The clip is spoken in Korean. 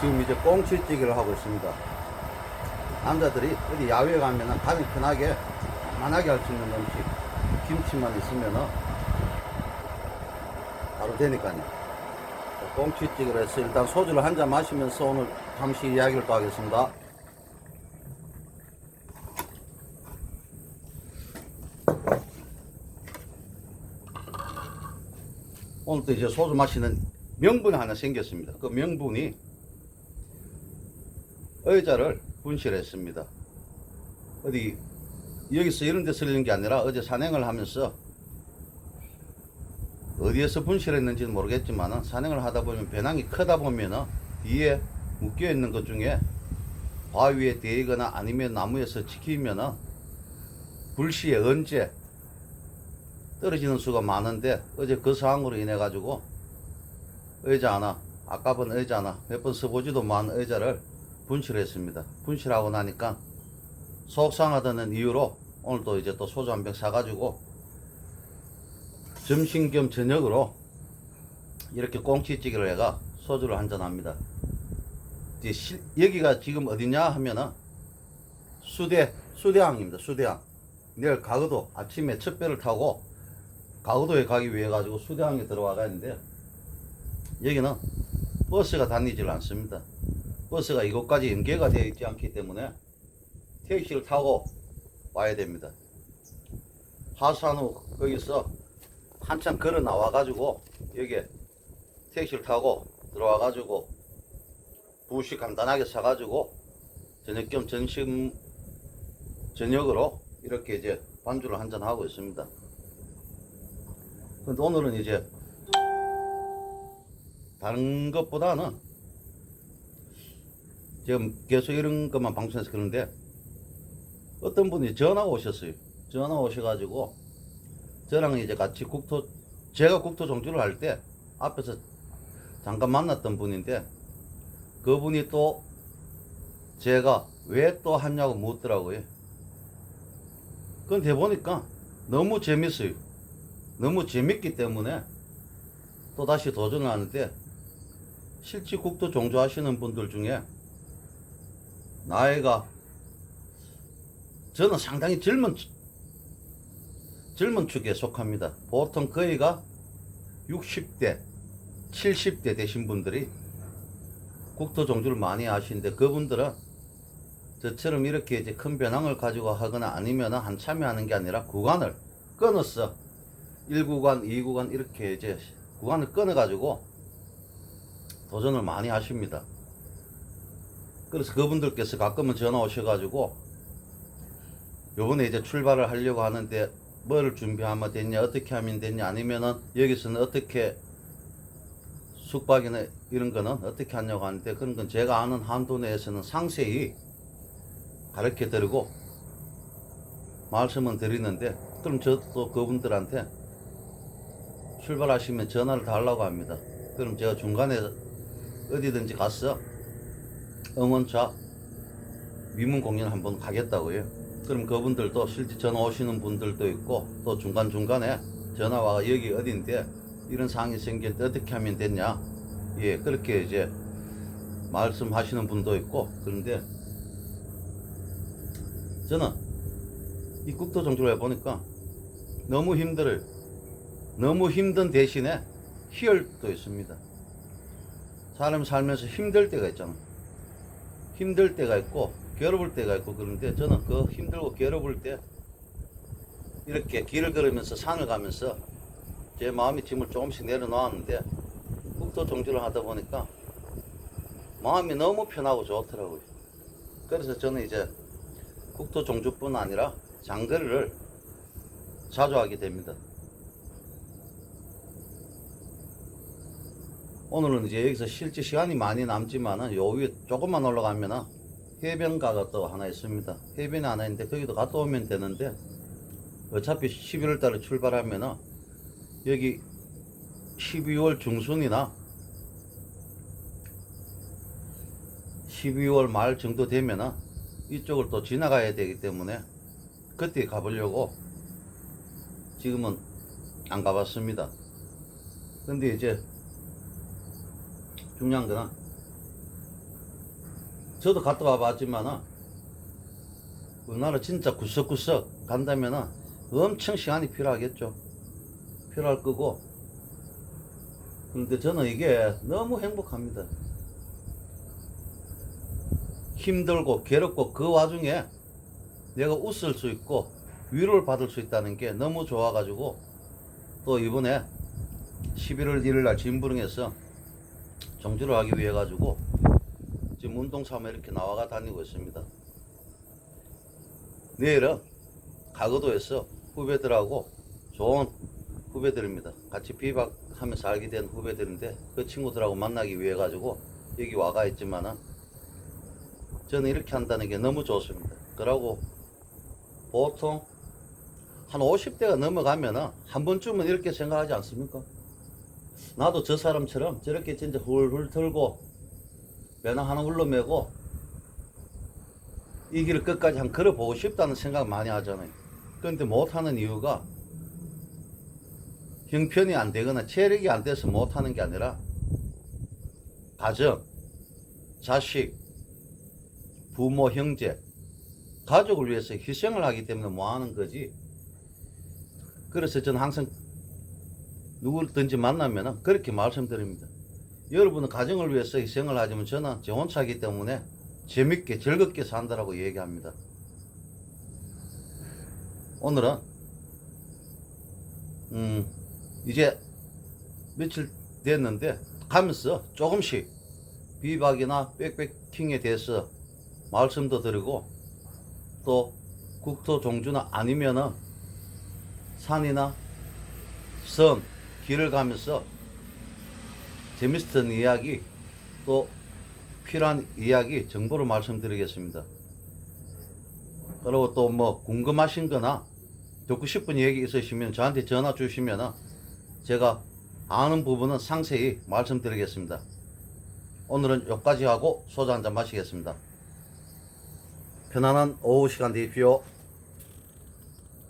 지금 이제 꽁치찌개를 하고 있습니다. 남자들이 어디 야외 가면은 가장 편하게 만하게 할 수 있는 음식 김치만 있으면은 바로 되니까요. 꽁치찌개를 해서 일단 소주를 한 잔 마시면서 오늘 잠시 이야기를 또 하겠습니다. 오늘 또 이제 소주 마시는 명분이 하나 생겼습니다. 그 명분이 의자를 분실했습니다. 어디 여기서 이런 데 쓸리는 게 아니라 어제 산행을 하면서 어디에서 분실했는지는 모르겠지만 산행을 하다 보면 배낭이 크다 보면 뒤에 묶여 있는 것 중에 바위에 대거나 아니면 나무에서 지키면 불시에 언제 떨어지는 수가 많은데 어제 그 상황으로 인해 가지고 의자 하나 아까 본 의자 하나 몇 번 써보지도 않은 의자를 분실했습니다. 분실하고 나니까 속상하다는 이유로 오늘 또 이제 또 소주 한 병 사가지고 점심 겸 저녁으로 이렇게 꽁치찌개를 해가 소주를 한잔 합니다. 여기가 지금 어디냐 하면은 수대, 수대항입니다. 수대항. 내일 가거도 아침에 첫 배를 타고 가구도에 가기 위해 가지고 수대항에 들어와 가는데 여기는 버스가 다니질 않습니다. 버스가 이곳까지 연계가 되어 있지 않기 때문에 택시를 타고 와야 됩니다. 하산 후 거기서 한참 걸어 나와 가지고 여기에 택시를 타고 들어와 가지고 부식 간단하게 사 가지고 저녁 겸 점심 저녁으로 이렇게 이제 반주를 한잔 하고 있습니다. 근데 오늘은 이제 다른 것보다는 지금 계속 이런 것만 방송해서 그러는데 어떤 분이 전화 오셨어요. 전화 오셔가지고 저랑 이제 같이 국토 제가 국토 종주를 할 때 앞에서 잠깐 만났던 분인데 그분이 또 제가 왜 또 하냐고 묻더라고요. 근데 보니까 너무 재밌어요. 너무 재밌기 때문에 또 다시 도전을 하는데 실제 국도 종주하시는 분들 중에 나이가 저는 상당히 젊은 추- 젊은 축에 속합니다. 보통 거의가 60대, 70대 되신 분들이 국토 종주를 많이 하시는데 그분들은 저처럼 이렇게 이제 큰 배낭을 가지고 하거나 아니면 한참에 하는 게 아니라 구간을 끊었어. 1구간, 2구간 이렇게 이제 구간을 끊어가지고 도전을 많이 하십니다. 그래서 그분들께서 가끔은 전화 오셔가지고 요번에 이제 출발을 하려고 하는데 뭐를 준비하면 되냐, 어떻게 하면 되냐, 아니면은 여기서는 어떻게 숙박이나 이런 거는 어떻게 하냐고 하는데 그런 건 제가 아는 한도 내에서는 상세히 가르쳐 드리고 말씀은 드리는데 그럼 저도 그분들한테 출발하시면 전화를 달라고 합니다. 그럼 제가 중간에 어디든지 가서 응원차 위문 공연 한번 가겠다고요. 그럼 그분들도 실제 전화 오시는 분들도 있고 또 중간중간에 전화 와가 여기 어딘데 이런 상황이 생길 때 어떻게 하면 되냐. 예, 그렇게 이제 말씀하시는 분도 있고 그런데 저는 이 국토 정주를 해보니까 너무 힘들어요. 너무 힘든 대신에 희열도 있습니다. 사람 살면서 힘들 때가 있잖아. 힘들 때가 있고 괴로울 때가 있고 그런데 저는 그 힘들고 괴로울 때 이렇게 길을 걸으면서 산을 가면서 제 마음의 짐을 조금씩 내려놓았는데 국토 정주를 하다 보니까 마음이 너무 편하고 좋더라고요. 그래서 저는 이제 국토 종주뿐 아니라 장거리를 자주 하게 됩니다. 오늘은 이제 여기서 실제 시간이 많이 남지만은 요 위에 조금만 올라가면은 해변가가 또 하나 있습니다. 해변이 하나 있는데 거기도 갔다 오면 되는데 어차피 11월 달에 출발하면은 여기 12월 중순이나 12월 말 정도 되면은 이쪽을 또 지나가야 되기 때문에 그때 가보려고 지금은 안 가봤습니다. 근데 이제 중요한 거는 저도 갔다 와봤지만은 우리나라 진짜 구석구석 간다면은 엄청 시간이 필요하겠죠. 필요할 거고. 근데 저는 이게 너무 행복합니다. 힘들고 괴롭고 그 와중에 내가 웃을 수 있고 위로를 받을 수 있다는 게 너무 좋아가지고 또 이번에 11월 1일 날 진부릉에서 정주를 하기 위해 가지고 지금 운동 삼아 이렇게 나와가 다니고 있습니다. 내일은 가거도에서 후배들하고 좋은 후배들입니다. 같이 비박하면서 알게 된 후배들인데 그 친구들하고 만나기 위해 가지고 여기 와가 있지만은 저는 이렇게 한다는 게 너무 좋습니다. 그러고 보통 한 50대가 넘어가면은 한 번쯤은 이렇게 생각하지 않습니까? 나도 저 사람처럼 저렇게 진짜 훌훌 털고 배낭 하나 울러매고 이 길을 끝까지 한 걸어보고 싶다는 생각 많이 하잖아요. 그런데 못하는 이유가 형편이 안 되거나 체력이 안 돼서 못하는 게 아니라 가정, 자식, 부모, 형제, 가족을 위해서 희생을 하기 때문에 뭐 하는 거지. 그래서 저는 항상 누구든지 만나면 그렇게 말씀드립니다. 여러분은 가정을 위해서 희생을 하지만 저는 제 혼자이기 때문에 재밌게 즐겁게 산다라고 얘기합니다. 오늘은 음 이제 며칠 됐는데 가면서 조금씩 비박이나 백패킹에 대해서 말씀도 드리고 또 국토 종주나 아니면은 산이나 선 길을 가면서 재밌었던 이야기 또 필요한 이야기 정보를 말씀드리겠습니다. 그리고 또 뭐 궁금하신 거나 듣고 싶은 얘기 있으시면 저한테 전화 주시면 제가 아는 부분은 상세히 말씀드리겠습니다. 오늘은 여기까지 하고 소주 한잔 마시겠습니다. 편안한 오후 시간 되십시오.